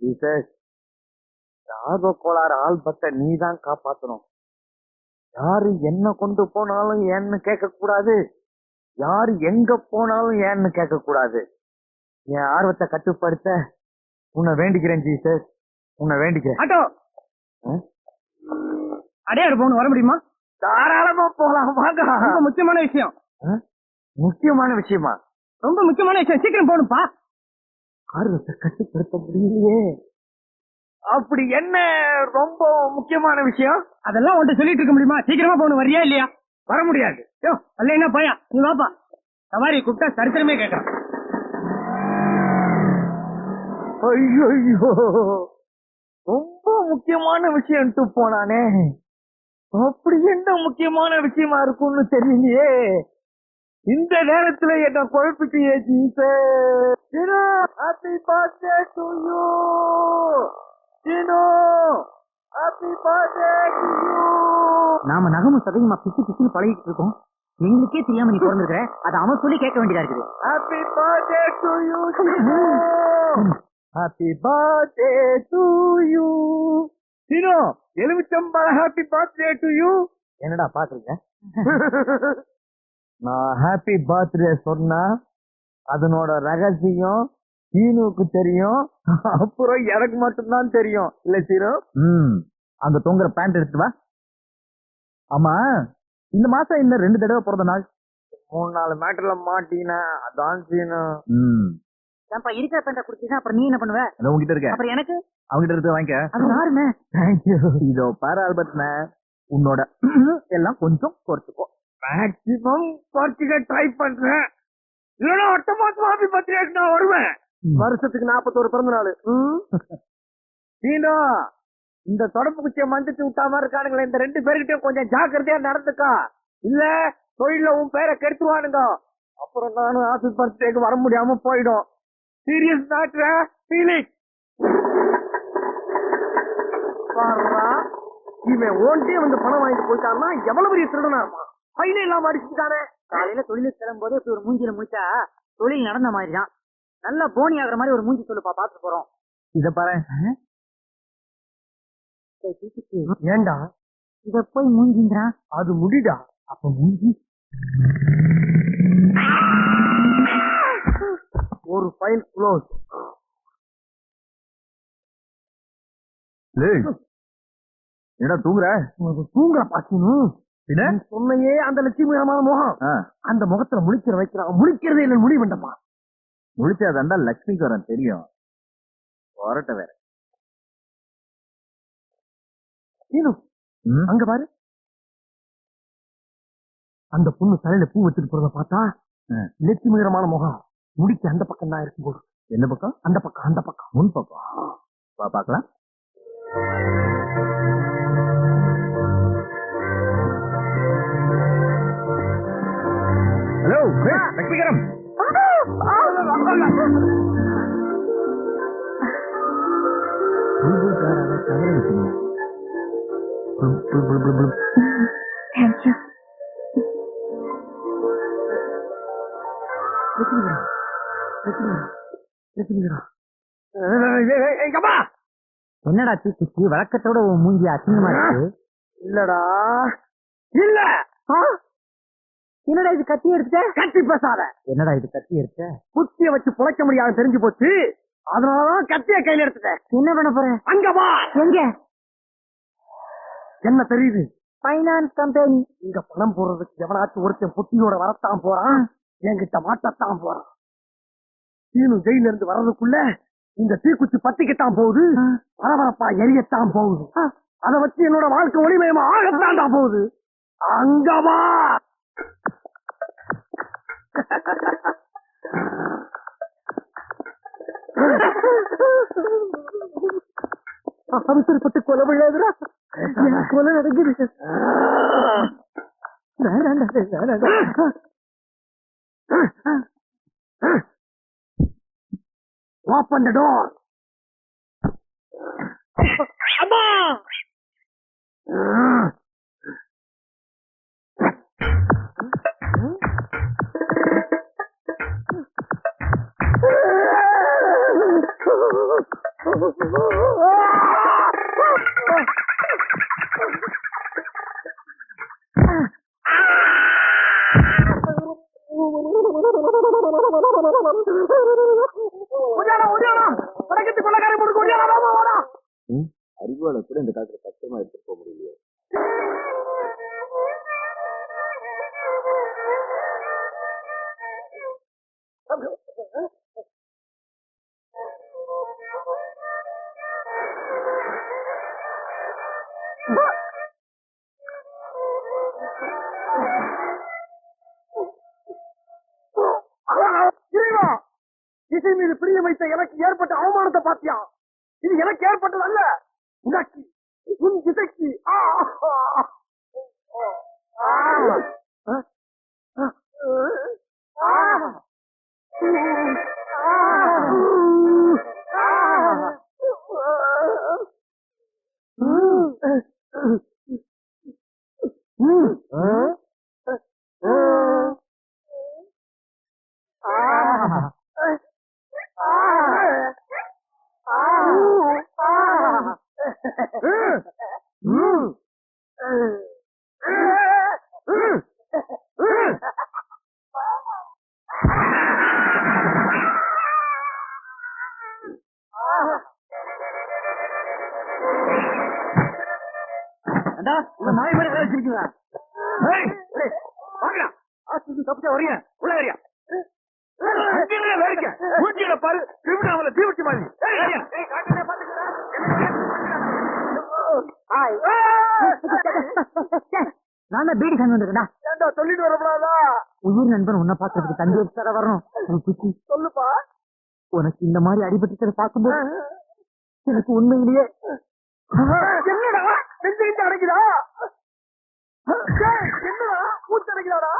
Jesus ஆர்வ கோளாறு ஆல்பத்தை நீ தான் காப்பாத்தணும். யாரு என்ன கொண்டு போனாலும் ஏன்னு கேட்க கூடாது யாரு எங்க போனாலும் ஏன்னு கேட்க கூடாது என் ஆர்வத்தை கட்டுப்படுத்த உன்னை வேண்டிக்கிறேன் ஜீசஸ். உன்னை வேண்டிக்கிறேன் ஆட்டோ? அடையாறு போகணும் வர முடியுமா? தாராளமா போலாம் வாங்க. ரொம்ப முக்கியமான விஷயம்? முக்கியமான விஷயமா? ரொம்ப முக்கியமான விஷயம். சீக்கிரம் போகணும்ப்பா. ஆர்வத்தை கட்டுப்படுத்த முடியலையே. அப்படி என்ன ரொம்ப முக்கியமான விஷயம்? அதெல்லாம் உன்ட்ட சொல்லிட்டு இருக்க முடியுமா? சீக்கிரமா போகணும். வரியா இல்லையா? வர முடியாது. யோ அல்ல என்ன பையா நீ வாப்பா. சவாரி கூப்பிட்டா சரித்திரமே கேட்கறான். ஐயோ ரொம்ப முக்கியமான விஷயம்ட்டு போனானே. அப்படி என்ன முக்கியமான விஷயமா இருக்கும்னு தெரியலையே. இந்த நேரத்துல என்ன குழப்பிட்டியே Jesus happy birthday to you Jeeno happy birthday to you நாம நகமும் சதையுமா பிச்சு பிச்சுன்னு பழகிட்டு இருக்கோம். எங்களுக்கே தெரியாம நீ பிறந்திருக்கிற. அதை அவன் சொல்லி கேட்க வேண்டியதா இருக்குது. Happy birthday to you happy birthday to you Jeeno எலுமிச்சம்பழ ஹாப்பி பர்த்டே டு யூ என்னடா பாக்குறீங்க? நான் ஹாப்பி பர்த்டே சொன்னா அதனோட ரகசியம் சீனுக்கு தெரியும். அப்புறம் எனக்கு மட்டும்தான் தெரியும். இல்ல சீனு? ம். அங்க தொங்குற பேண்ட் எடுத்து வா. ஆமா. இந்த மாசம் இன்னும் ரெண்டு தடவை பிறந்த நாள். மூணு நாலு மேட்டர்ல மாட்டினா அதான் சீனு. ம். ஏன்பா இருக்கிற பெண்ட குடிச்சா அப்புறம் நீ என்ன பண்ணுவ? அது உங்ககிட்ட இருக்க அப்புறம் எனக்கு? அவங்கிட்ட இருந்து வாங்கிக்க. அது யாருன்னு? தேங்க்யூ இதோ பாரு ஆல்பர்ட் உன்னோட எல்லாம் கொஞ்சம் குறைச்சுக்கோ. மேக்சிமம் குறைச்சிக்க ட்ரை பண்றேன். இல்லைன்னா அடுத்த மாசம் ஹாப்பி பர்த்டே நான் வருவேன். வருஷத்துக்கு நாற்பத்தோரு பிறந்த நாள் சீனோ இந்த தொடப்பு குச்சியை மந்திச்சு விட்டா மாதிரி இருக்கானுங்களே இந்த ரெண்டு பேர்கிட்டயும் கொஞ்சம் ஜாக்கிரதையா நடந்துக்கா. இல்ல தொழில உன் பேரை கெடுத்துருவானுங்க. அப்புறம் நானும் ஹாப்பி பர்த்டேக்கு வர முடியாம போயிடும். சீரியஸ் மேட்ர ஃபீலிங் இவன் ஓன்டே வந்து பணம் வாங்கிட்டு போயிட்டான்னா எவ்வளவு பெரிய திருடனா இருப்பான்? ஃபைனே இல்லாம அடிச்சுட்டானே காலையில தொழிலுக்கு கிளம்பும் போது இப்படி ஒரு மூஞ்சில முடிச்சா தொழில் நடந்த மாதிரி தான் நல்லா போனி ஆகுற மாதிரி ஒரு மூஞ்சி சொல்லுப்பா பாத்துட்டு போறோம். இத பாரு. ஏண்டா? இத போய் மூஞ்சிங்கிறான் அது முடிடா அப்ப மூஞ்சி. ஒரு ஃபைல் க்ளோஸ். என்னடா தூங்குற? தூங்குற பாக்கணும் சொன்னையே அந்த லட்சுமிகரமான முகம். அந்த முகத்துல முழிக்கிற வைக்கிறான் முழிக்கிறதே இல்ல முடிவு வேண்டாமா முழிச்சாதாண்டா லட்சுமிக்கு வரேன் தெரியும். வரட்ட வேற. அங்க பாரு. அந்த பொண்ணு தலையில பூ வச்சுட்டு போறத பார்த்தா லட்சுமிகரமான முகம். முடிக்க அந்த பக்கம் தான் இருக்கும் போது எந்த பக்கம்? அந்த பக்கம் அந்த பக்கம். முன் பக்கம். வா ஹலோ லட்சுமிகரம் தேங்க்யூ என்னடா தூக்கிச்சு வழக்கத்தோட மூஞ்சி அசிங்கமா இருக்கு. இல்லடா. இல்ல. என்னடா இது கத்தி எடுத்துட்ட? கட்டி பேசாத. என்னடா இது கத்தி எடுத்த குத்திய வச்சு புழைக்க முடியாது தெரிஞ்சு போச்சு. அதனாலதான் கத்திய கையில எடுத்துட்டேன் என்ன பண்ண போற? அங்க வா. எங்க? என்ன தெரியுது? பைனான்ஸ் கம்பெனி இங்க பணம் போடுறதுக்கு எவனாச்சும் ஒருத்தன் புத்தியோட வரத்தான் போறான். என்கிட்ட மாட்டத்தான் போறான். சீனு ஜெயில இருந்து வர்றதுக்குள்ள இந்த தீக்குச்சி பத்திக்கத்தான் போகுது. பரபரப்பா எரியத்தான் போகுது. அத வச்சு என்னோட வாழ்க்கை ஒளிமயமா ஆகத்தான்டா போகுது. அங்க அவசரப்பட்டு கொலை விழாதுடா என் கொலை நடக்குது வேணாண்டா, அறிவாளர் கூட இந்த காலத்துல கஷ்டமா இருக்கு இசைக்கு ah. வரீங்க உள்ள வரியா வேலைக்க மூஞ்சியில பாரு தீவிச்சு மாதிரி காட்டுறேன், பாத்துக்கிறேன். நான் பீடி வந்திருக்கேன்டா ஏன்டா சொல்லிட்டு வரக்கூடாதா உயிர் நண்பன் உன்னை பாக்குறதுக்கு தந்தி எடுத்து வரணும் சொல்லுப்பா உனக்கு இந்த மாதிரி அடிபட்டு பார்க்கும்போது எனக்கு உண்மையிலேயே என்னடா நெஞ்சு நெஞ்சு அடைக்குதா என்னடா மூச்சு அடைக்குதாடா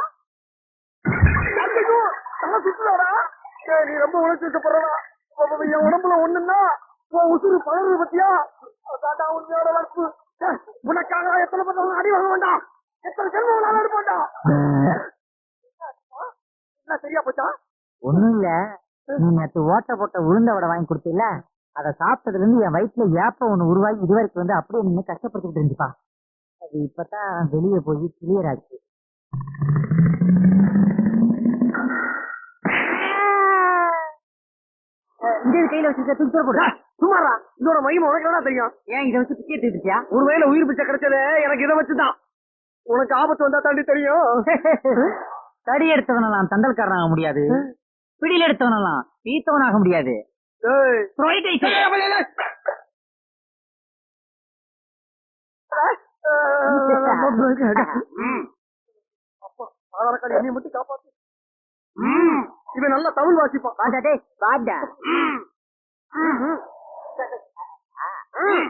ஐயோ, தலை சுத்துதாடா நீ ரொம்ப உழைச்சு வச்சப்படுறா என் உடம்புல ஒண்ணுன்னா உன் உசுறு பழகுது பத்தியா? அதான்டா உண்மையோட வளர்ப்பு. ஏய், உனக்காக எத்தனை பக்கம் அடி வாங்க வேண்டாம் எத்தனை செல்வம் வேணாலும் எடுக்க என்ன சரியா போச்சா? ஒண்ணும் இல்ல. நீ நேத்து ஓட்ட போட்ட உளுந்த வடை வாங்கி கொடுத்தீல்ல? அதை சாப்பிட்டதுல இருந்து என் வயிற்றுல ஏப்ப ஒண்ணு உருவாகி இதுவரைக்கும் வந்து அப்படியே நின்று கஷ்டப்படுத்திட்டு இருந்துப்பா அது இப்பதான் வெளியே போய் கிளியர் ஆச்சு. இந்த கையில வச்சிருக்க தூக்கி போடு. சுமாரா இதோட மகிமை உனக்கு என்ன தெரியும்? ஏன் இதை வச்சு பிச்சை எடுத்துக்கிட்டியா? ஒரு வயல உயிர் பிச்சை கிடைச்சது எனக்கு இதை வச்சுதான். உனக்கு ஆபத்து வந்தா தாண்டி தெரியும். தடி எடுத்தவனெல்லாம் தண்டல்காரன் ஆக முடியாது பிடியில் எடுத்தவனெல்லாம் பீத்தவன் ஆக முடியாது ஆதாரக்காரி என்னைய மட்டும் காப்பாத்து. இவன் நல்லா தமிழ் வாசிப்பான் வாடா வாடா. ம். ம். ம்.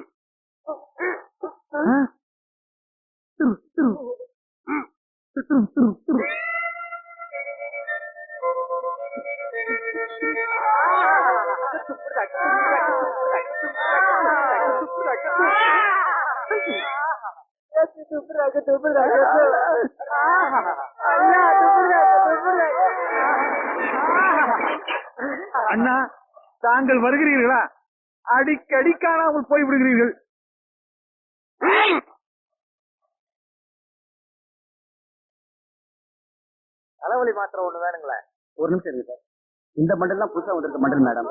தாங்கள் வருகிறீர்களா? அடிக்கடி காணாமல் போய் விடுகிறீர்கள். தலைவலி மாத்திரம் ஒண்ணு வேணுங்களே. ஒரு நிமிஷம் இருக்கு சார். இந்த மண்டல் தான் புதுசா வந்திருக்க மண்டல் மேடம்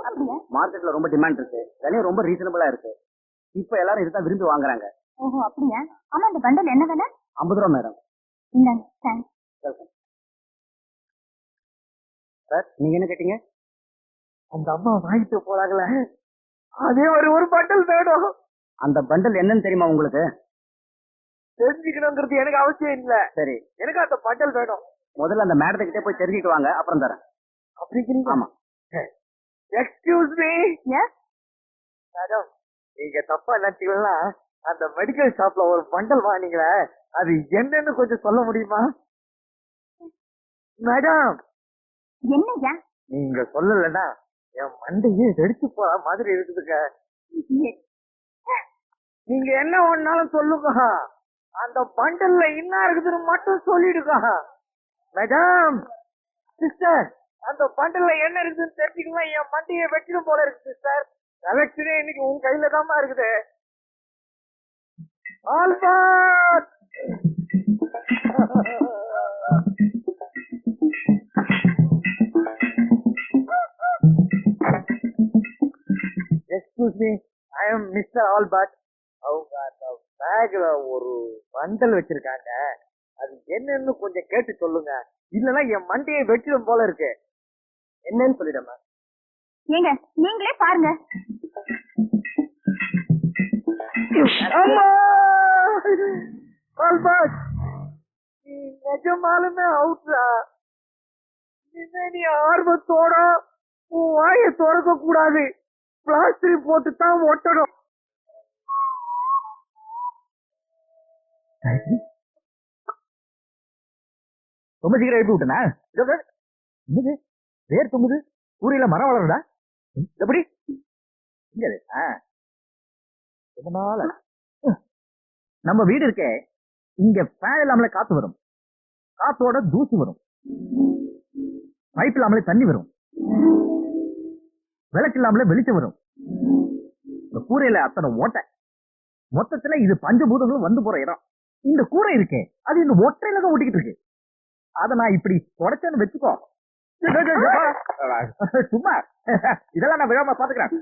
மார்க்கெட்ல ரொம்ப டிமாண்ட் இருக்கு. விலையும் ரொம்ப ரீசனபிளா இருக்கு. இப்ப எல்லாரும் இதுதான் விரும்பி வாங்குறாங்க. ஓஹோ அப்படியா? ஆமா இந்த பண்டல் என்ன விலை? ஐம்பது ரூபா மேடம் இந்தாங்க தேங்க்ஸ் சார் நீங்க என்ன கேட்டீங்க? அந்த அம்மா வாங்கிட்டு போறாங்களே? அதே ஒரு ஒரு பண்டல் வேணும். அந்த பண்டல் என்னன்னு தெரியுமா உங்களுக்கு? தெரிஞ்சுக்கணுங்கிறது எனக்கு அவசியம் இல்ல. சரி. எனக்கு அந்த பண்டல் வேணும். முதல்ல அந்த மேடத்துக்கிட்டே போய் தெரிஞ்சுட்டு வாங்க அப்புறம் தரேன். அப்படிங்கிறீங்க ஆமா. எக்ஸ்கியூஸ் மீ எஸ் மேடம் நீங்க தப்பா நினைச்சீங்கன்னா அந்த மெடிக்கல் ஷாப்ல ஒரு பண்டல் வாங்கினீங்களே அது என்னன்னு கொஞ்சம் சொல்ல முடியுமா? மேடம். என்னய்யா நீங்க சொல்லலன்னா என் மண்டையே வெடிச்சு போற மாதிரி இருக்குதுங்க. நீங்க என்ன ஒன்னாலும் சொல்லுங்க. அந்த பண்டல்ல என்ன இருக்குதுன்னு மட்டும் சொல்லிடுங்க. மேடம் சிஸ்டர் அந்த பண்டல்ல என்ன இருக்குதுன்னு தெரிஞ்சுக்கலாம் என் மண்டையை வெட்டிடும் போல இருக்கு சிஸ்டர். எலெக்ஷனே இன்னைக்கு உன் கையில தான் இருக்குது. Albert excuse me I am mister Albert அவங்க அந்த பேக்ல ஒரு பண்டல் வச்சிருக்காங்க. அது என்னன்னு கொஞ்சம் கேட்டு சொல்லுங்க. இல்லனா என் மண்டையை வெட்டிடும் போல இருக்கு. என்னன்னு சொல்லிடுமா? ஏங்க நீங்களே பாருங்க. அம்மா! ஆல்பர்ட் நீ நிஜமாலுமே அவுட்ரா இனிமே நீ ஆர்வத்தோட உன் வாயை திறக்க கூடாது பிளாஸ்டர் போட்டு தான் ஒட்டணும் ரொம்ப சீக்கிரம் எழுப்பி விட்டனா? என்னது? வேர் தொங்குது? கூரையில மரம் வளருதா? எப்படி? இங்க. ரொம்ப நாளா. நம்ம வீடு இருக்கே இங்க ஃபேன் இல்லாமலே காத்து வரும். காத்தோட தூசி வரும். பைப் இல்லாமலே தண்ணி வரும். விளக்கு இல்லாமலே வெளிச்சம் வரும். இந்த கூரையில அத்தனை ஓட்டை. மொத்தத்துல இது பஞ்சபூதங்களும் வந்து போற இடம். இந்த கூரை இருக்கே அது இந்த ஒற்றையில தான் ஒட்டிக்கிட்டு இருக்கு. அத நான் இப்படி தொடச்சேன்னு வச்சுக்கோ. சும்மா. இதெல்லாம் நான் விழாம பாத்துக்கிறேன்.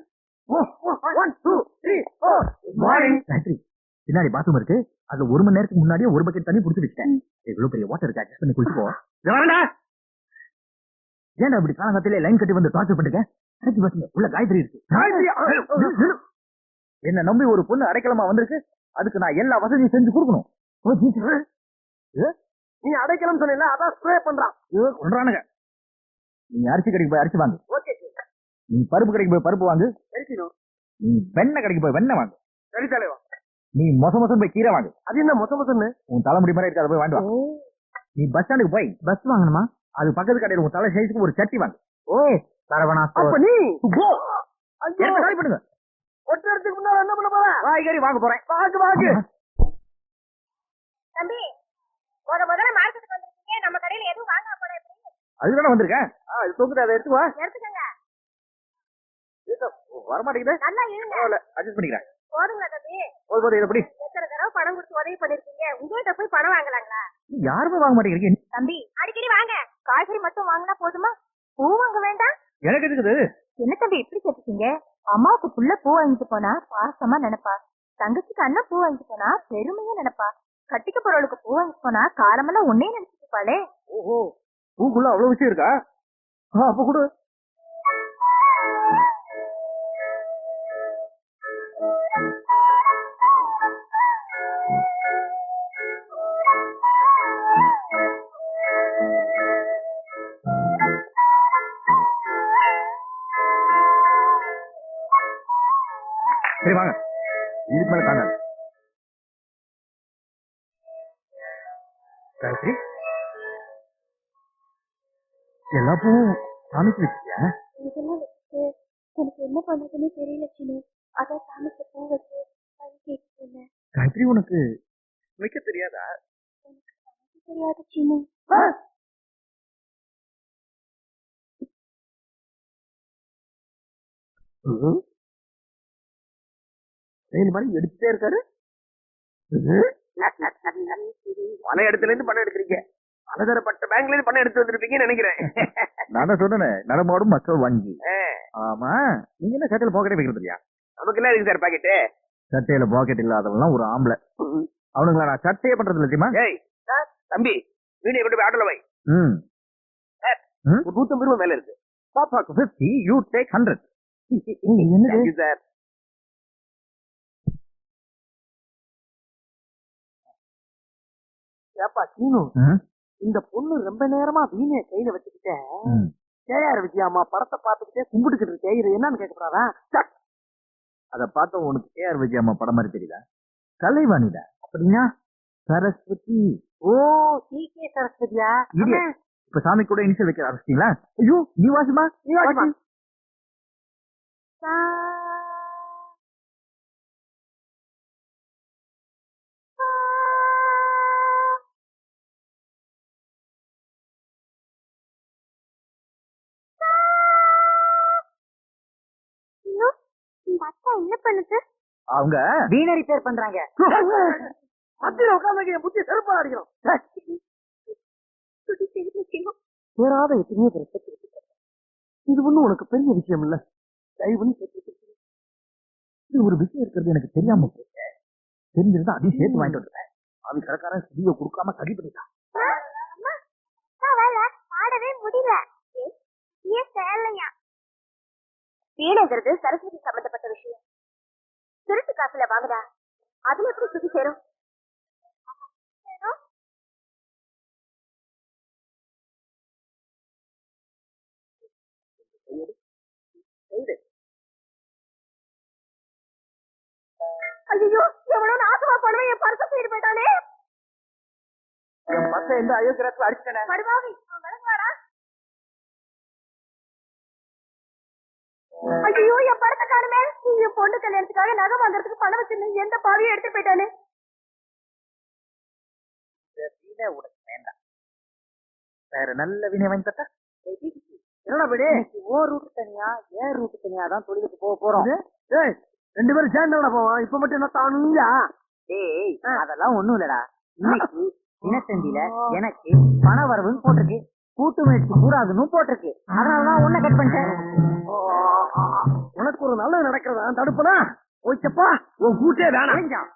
பின்னாடி பாத்ரூம் இருக்கு. அதுல ஒரு மணி நேரத்துக்கு முன்னாடியே ஒரு பக்கெட் தண்ணி புடிச்சு வச்சிட்டேன். எவ்வளவு பெரிய வாட்டர் இருக்கு அட்ஜஸ்ட் பண்ணி குளிச்சுக்கோ. ஏன்டா இப்படி காலங்கத்திலே லைன் கட்டி வந்து டார்ச்சர் பண்ணிருக்கேன் உள்ள காயத்ரி இருக்கு. என்ன நம்பி ஒரு பொண்ணு அடைக்கலமா வந்திருக்கு? அதுக்கு நான் எல்லா வசதியும் செஞ்சு கொடுக்கணும்? நீ அடைக்கலம் சொன்ன அதான் ஸ்ப்ரே பண்றான் கொண்டானுங்க நீ அரிசி கடைக்கு போய் அரிசி வாங்கு. நீ பருப்பு கடைக்கு போய் பருப்பு வாங்கு. நீ வெண்ணெய் கடைக்கு போய் வெண்ணெய் வாங்கு. சரி தலைவா. நீ மொச மொசம் போய் கீரை வாங்கு. அது என்ன மொச மொசன்னு? உன் தலைமுடி மாதிரி இருக்கு அதை போய் வாங்கிட்டு நீ பஸ் ஸ்டாண்டுக்கு போய். பஸ் வாங்கணுமா? அது பக்கத்து கடையில் உன் தலை சைஸுக்கு ஒரு சட்டி வாங்கு. ஓ சரவணா அப்ப நீ go. எனக்கு காலி பண்ணுங்க ஒட்டுறதுக்கு முன்னால என்ன பண்ண போறேன் காய்கறி வாங்க போறேன். வாங்க வாங்க. தம்பி முத முதல்ல மார்க்கெட்டுக்கு வந்திருக்கீங்க. நம்ம கடையில எதுவும் வாங்க போற அதுதானே வந்திருக்கேன். இது தொங்குது அதை எடுத்து வா. எடுத்துக்கங்க. வரமாட்டேங்குது. நல்லா இருங்க. அட்ஜஸ்ட் பண்ணிக்கிறேன். போதுங்க தம்பி? போது போது இதை எப்படி? எத்தனை தடவை பணம் கொடுத்து உதவி பண்ணிருக்கீங்க? உங்ககிட்ட போய் பணம் வாங்கலாங்களா? யாருமே வாங்க மாட்டேங்கிறீங்க. தம்பி அடிக்கடி வாங்க. காய்கறி மட்டும் வாங்கினா போதுமா? பூ வாங்க வேண்டாம். எனக்கு இருக்குது என்ன தம்பி இப்படி கேட்டுக்கீங்க அம்மாவுக்கு புள்ள பூ வாங்கிட்டு போனா பாசமா நினைப்பா. தங்கச்சிக்கு அண்ணன் பூ வாங்கிட்டு போனா பெருமையா நினைப்பா. கட்டிக்க போறவளுக்கு பூ வாங்கிட்டு போனா காலமெல்லாம் ஒன்னே நினைச்சிட்டு இருப்பாளே. ஓஹோ பூக்குள்ள அவ்வளவு விஷயம் இருக்கா? அப்ப கொடு. தெரியாது சின்ன செயல் மாதிரி எடுத்துட்டே இருக்காரு? பல இடத்துல இருந்து பணம் எடுக்கிறீங்க. பலதரப்பட்ட பேங்க்ல இருந்து பணம் எடுத்து வந்திருப்பீங்கன்னு நினைக்கிறேன். நான் சொன்னேன் நடமாடும் மக்கள் வங்கி. ஆமா நீங்க என்ன சட்டையில பாக்கெட்டே வைக்கிறது இல்லையா நமக்கு எல்லாம் இருக்கு சார் பாக்கெட்டு சட்டையில பாக்கெட் இல்லாதவெல்லாம் ஒரு ஆம்பளை. அவனுங்களா நான் சட்டையே பண்றது இல்ல தெரியுமா? தம்பி வீடியோ கொண்டு போய் ஆட்டோல வை ஒரு நூத்தம்பது ரூபாய் மேல இருக்கு. பாப்பாக்கு பிப்டி யூ டேக் ஹண்ட்ரட் என்னது? சார் ஏப்பா சீனு இந்த பொண்ணு ரொம்ப நேரமா வீணைய கையில வச்சுக்கிட்டே கேஆர் விஜயாமா படத்தை பார்த்துக்கிட்டே கும்பிட்டுக்கிட்டு இருக்கே. இது என்னன்னு கேட்கப்படாதா அத பார்த்த உனக்கு கேஆர் விஜய் அம்மா படம் மாதிரி தெரியுதா? கலைவாணிடா. அப்படின்னா சரஸ்வதி. ஓ டி கே சரஸ்வதியா. இப்ப சாமி கூட இனிஷியல் வைக்க ஆரம்பிச்சிட்டீங்களா ஐயோ நீ வாசிமா நீ வாசிமா இந்த அக்கா என்ன பண்ணுது? அவங்க வீணை ரிப்பேர் பண்றாங்க. மத்தியில உட்காந்து என் புத்தி செருப்பா அடிக்கும் சேராத எத்தனையோ பேர் இது ஒண்ணும் உனக்கு பெரிய விஷயம் இல்ல. தயவுன்னு இது ஒரு விஷயம் இருக்கிறது எனக்கு தெரியாம போச்சு தெரிஞ்சிருந்தா அதையும் சேர்த்து வாங்கிட்டு வந்துட்டேன் அவன் கடைக்காரன் சிடியை கொடுக்காம சரி பண்ணிட்டான். பாடவே முடியல ஏன் வீடுங்கிறது சரஸ்வதி சம்பந்தப்பட்ட விஷயம். திருட்டு காசுல வாங்குடா அதுல எப்படி சுத்தி சேரும்? ஐயோ எவ்வளவு நாசமா பண்ணுவேன் என் பரிசு செய்து போயிட்டானே. என் பசங்க எந்த அயோக்கியத்துல அவன் விளங்குவாரா? ஐயோ என் படத்தை காணுமே. என் பொண்ணு கல்யாணத்துக்காக நகை வாங்குறதுக்கு பணம் வச்சிருந்தேன் எந்த பாவியும் எடுத்து போயிட்டானே. வீணை உனக்கு வேண்டாம். வேற நல்ல வீணை வாங்கி தட்டா என்னடா படி ஓ ரூட் தனியா ஏன் ரூட் தனியா தான் தொழிலுக்கு போக போறோம். ஏய் ரெண்டு பேரும் சேர்ந்து போவோம். இப்ப மட்டும் என்ன தானுங்களா ஏய் அதெல்லாம் ஒண்ணும் இல்லடா. இன்னைக்கு தினத்தந்தியில எனக்கு பண வரவுன்னு போட்டிருக்கு. கூட்டு முயற்சி கூடாதுன்னு போட்டிருக்கு. அதனாலதான் உன்னை கட் பண்ணிட்டேன். உனக்கு ஒரு நல்லது நடக்கிறதா? தடுப்பனா ஓய்ச்சப்பா உன் கூட்டே வேணாம்.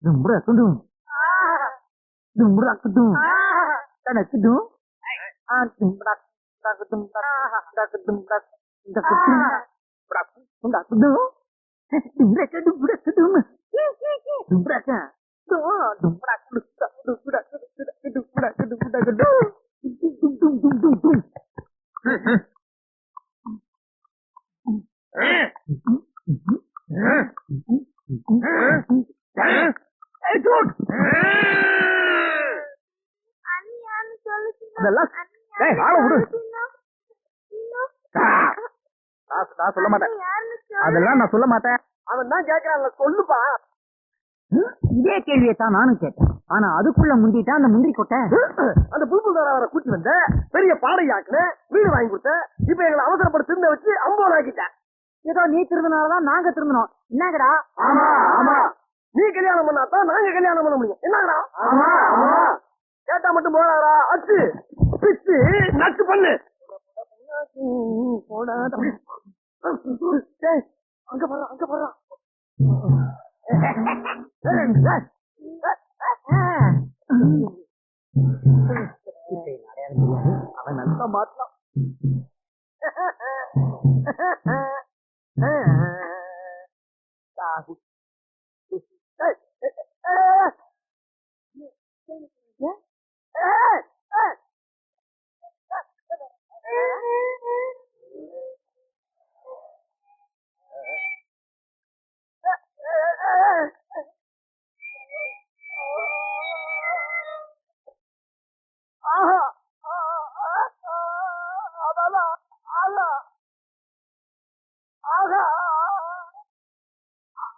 Dumbra kudung. Dumbra kudung. Tanda kudung. Ah, dumbra kudung. Dumbra kudung. Dumbra kudung. Dumbra kudung. Dumbra kudung. Dumbra kudung. Dumbra ka. Dumbra kudung. Dumbra kudung. Dumbra kudung. Dumbra kudung. Dung dung dung dung dung. அண்ணியான்னு சொல்லுச்சு அதெல்லாம். நான் சொல்ல மாட்டேன். அதெல்லாம் நான் சொல்ல மாட்டேன். அவன் தான் கேட்கறான் சொல்லுப்பா. இதே கேள்வியை தான் நானும் கேட்டேன். ஆனா அதுக்குள்ள முந்திட்டா அந்த முந்திரி கொட்டை. அந்த புல்புல் அவரை கூட்டி வந்த பெரிய பாடையாக்குன வீடு வாங்கி கொடுத்த இப்ப எங்களை அவசரப்பட்டு திருந்த வச்சு அம்போன் ஆக்கிட்ட ஏதோ நீ திருந்தினாலதான் நாங்க திருந்தணும் என்னங்கடா? ஆமா ஆமா. நீ கல்யாணம் பண்ணாதான் நாங்க கல்யாணம் பண்ண முடியும். என்னங்கடா? ஆமா ஆமா. கேட்டா மட்டும் போறாரா அச்சு பிச்சு நச்சு பண்ணு. போடா தம்பி. டேய், அங்க போறா அங்க போறா அவன் நல்ல மாட்டான்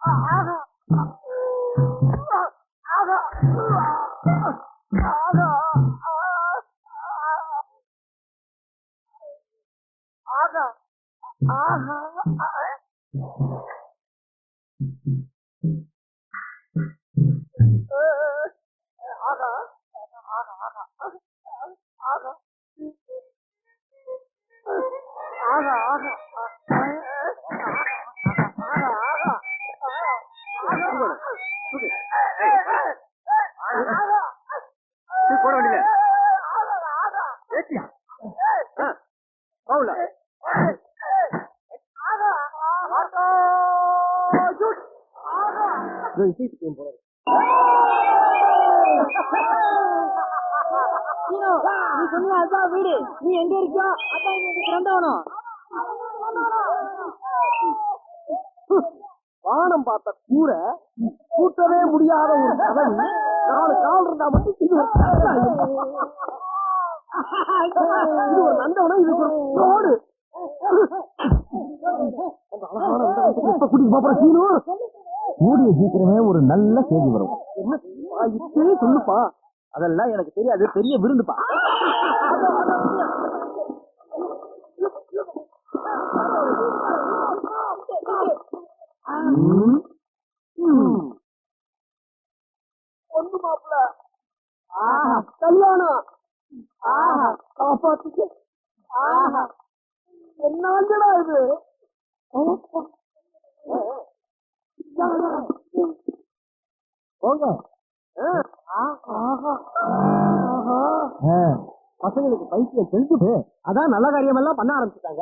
மாட்டலாம் போட நீ சொன்ன அதான் வீடு. நீ எங்க இருக்கியோ அதான் வானம் பார்த்த கூரை கூட்டவே முடியாத ஒரு கதவு நாலு கால் இருந்தா மட்டும் இது ஒரு. இது? ஒரு நந்தவனம் இது ஒரு ரோடு. கூடிய சீக்கிரமே ஒரு நல்ல செய்தி வரும். இப்பவே சொல்லுப்பா. அதெல்லாம் எனக்கு தெரியாது. பெரிய விருந்துப்பா. பொண்ணு மாப்பிள்ள கல்யாணம். காப்பாத்துக்கு. என்னடா இது? போங்க. பசங்களுக்கு பைத்தியம் செஞ்சு அதான் நல்ல காரியம் எல்லாம் பண்ண ஆரம்பிச்சுட்டாங்க.